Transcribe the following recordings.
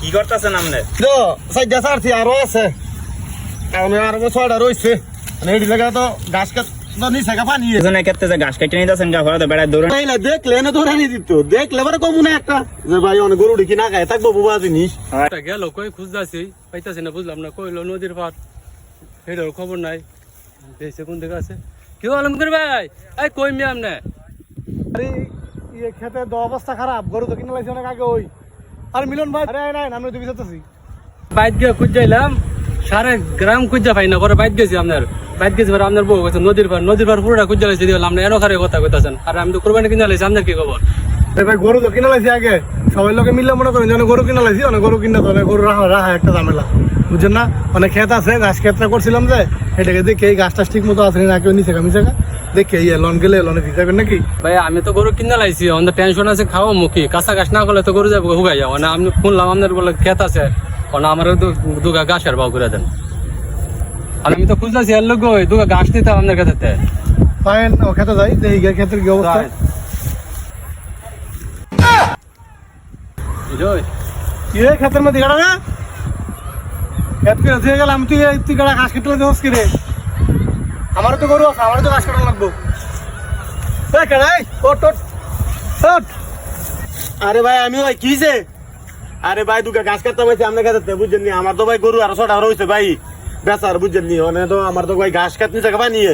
কি করতেছেন আপনি? তো সাইডা সারছি আরও আছে। আমি আরও ছয়টা রয়েছে মানে এটি লাগা তো গাছ কাছ তো গা পানি। দুজনে ক্ষেত্রে যে ঘাস কেটে নিতেছেন গা ফলে বেড়ায় দৌড়ে তাইলে দেখলে না ধরে নি দিত। দেখলে বারে কমু না একটা। যে ভাই অনেক গরু কি না খায় থাকব বুবা জিনিস। একটা গেল কই খুঁজতেছি? পাইতাছি না বুঝলাম না কইলো নদীর পার সেটার খবর নাই। দেশে কোন দিকে আছে কি আলমগীর ভাই? এই কই মি আমনে? আরে ইয়ে খেতে দ অবস্থা খারাপ গরু তো কিনে লাইছে অনেক আগে ওই। আর মিলন ভাই আরে নাই আমি তো বিচারতেছি বাইত গিয়ে খুঁজাইলাম সারা গ্রাম খুঁজা পাই না পরে বাইত গেছি আপনার। বাইত গেছি পরে আপনার বউ গেছে নদীর পার নদীর পার পুরোটা খুঁজা লাইছে দিয়ে আপনি এনো খারে কথা কইতাছেন। আর আমি তো কোরবানি কিনে লাইছি আপনার কি খবর? ভাই গরু তো কিনে লাইছে আগে। সবাই লোকে মিললে মনে করেন যেন গরু কিনে লাইছি অনেক গরু কিনে তো গরু রাখা রাখা একটা ঝামেলা। বুঝছেন না? মানে ক্ষেত আছে গাছ ক্ষেতটা করছিলাম যে এটাকে দেখে এই গাছটা ঠিক মতো আছে না কেউ নিচে কামিছে দেখে ইয়ে লন গেলে লনে নাকি? ভাই আমি তো গরু কিনে লাইছি আমাদের টেনশন আছে খাওয়া মুখী। কাঁচা ঘাস না করলে তো গরু যাব হুগাই যাব। না আমি শুনলাম আপনার বলে ক্ষেত আছে না আমার দুগা ঘাসের বাউ করে দেন। আর আমি তো খুঁজতেছি এর লোক দুগা ঘাস দিতে আপনার কাছে ফাইন ও খেতে যাই দেখি গিয়ে ক্ষেতের কি অবস্থা। কি ক্ষেতের মধ্যে করে দিয়ে গেলাম, তুই তুই গাড়া ঘাস কেটে দেওয়াস কি রে? আমারও তো গরু আছে, আমারও তো ঘাস কাটা লাগবো। কেডাই ওট ওট ওট আরে ভাই আমি ভাই, কি যে আরে ভাই দুকে ঘাস কাটতে পারছি আপনার কাছে বুঝছেন নি, আমার তো ভাই গরু আর ছটা রয়েছে ভাই। বেচার বুঝছেন নি মানে তো আমার তো ভাই ঘাস কাটতে জায়গা বানিয়ে।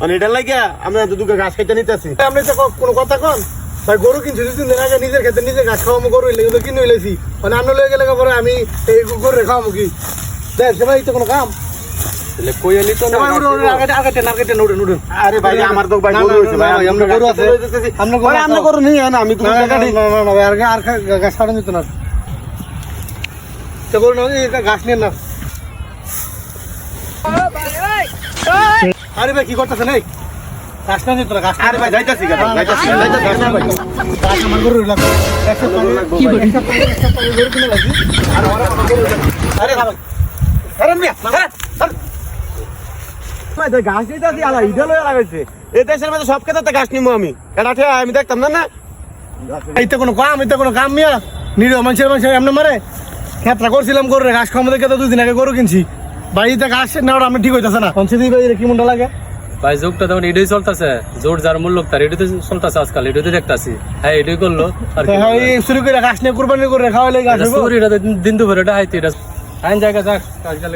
মানে এটা লাগিয়া আমরা তো দুকে ঘাস কেটে নিতেছি। আপনি তো কোনো কথা কন? ভাই, গরু কিনছি, দুই তিন দিন আগে নিজের ক্ষেত্রে নিজে ঘাস খাওয়ামো, গরু এলে কিনে লইছি। মানে আমরা লয়ে গেলে পরে আমি এই গরু খাওয়ামো কি? দেখ তো কোনো কাম কই এলি তো আরে ভাই আমার তো ভাই গরু হইছে ভাই আমরা গরু আছে আমরা গরু আমরা গরু নেই না আমি তো টাকা না না না আর আর গাছ কাটা নিত না তো গরু না এই গাছ নিয়ে না আরে ভাই কি করতেছেন এই গাছ না নিত না গাছ আরে ভাই যাইতাছি গাছ যাইতাছি যাইতাছি না ভাই গাছ আমার গরু লাগবে কি বলি আর আরে ভাই গাছ দিতে আছি আলা ইডা লয়ে লাগাইছে। এই দেশের মধ্যে সব ক্ষেত্রে গাছ নিমু আমি। এটা ঠিক আমি দেখতাম না না? কোনো কাম এইতে কোনো কাম মিয়া। নিরীহ মানুষের মানুষের এমনি মারে। ক্ষেত্রা করছিলাম গরু ঘাস খাওয়া দেখে দুদিন আগে গরু কিনছি। বাড়িতে ঘাস না আমি ঠিক হইতাছে না। পঞ্চায়েত বাড়িতে কি মনটা লাগে? ভাই যুগটা তখন এটাই চলতেছে। জোর যার মূল্য তার এটাই চলতেছে আজকাল এটাই দেখতাছি। হ্যাঁ এটাই করল আর কি হ্যাঁ, এই শুরু করে ঘাস নিয়ে কুরবানি করে ঘাস হইবো। চুরিটা দিন দুপুরে এটা হাইতে এটা আইন জায়গা যাক আজকাল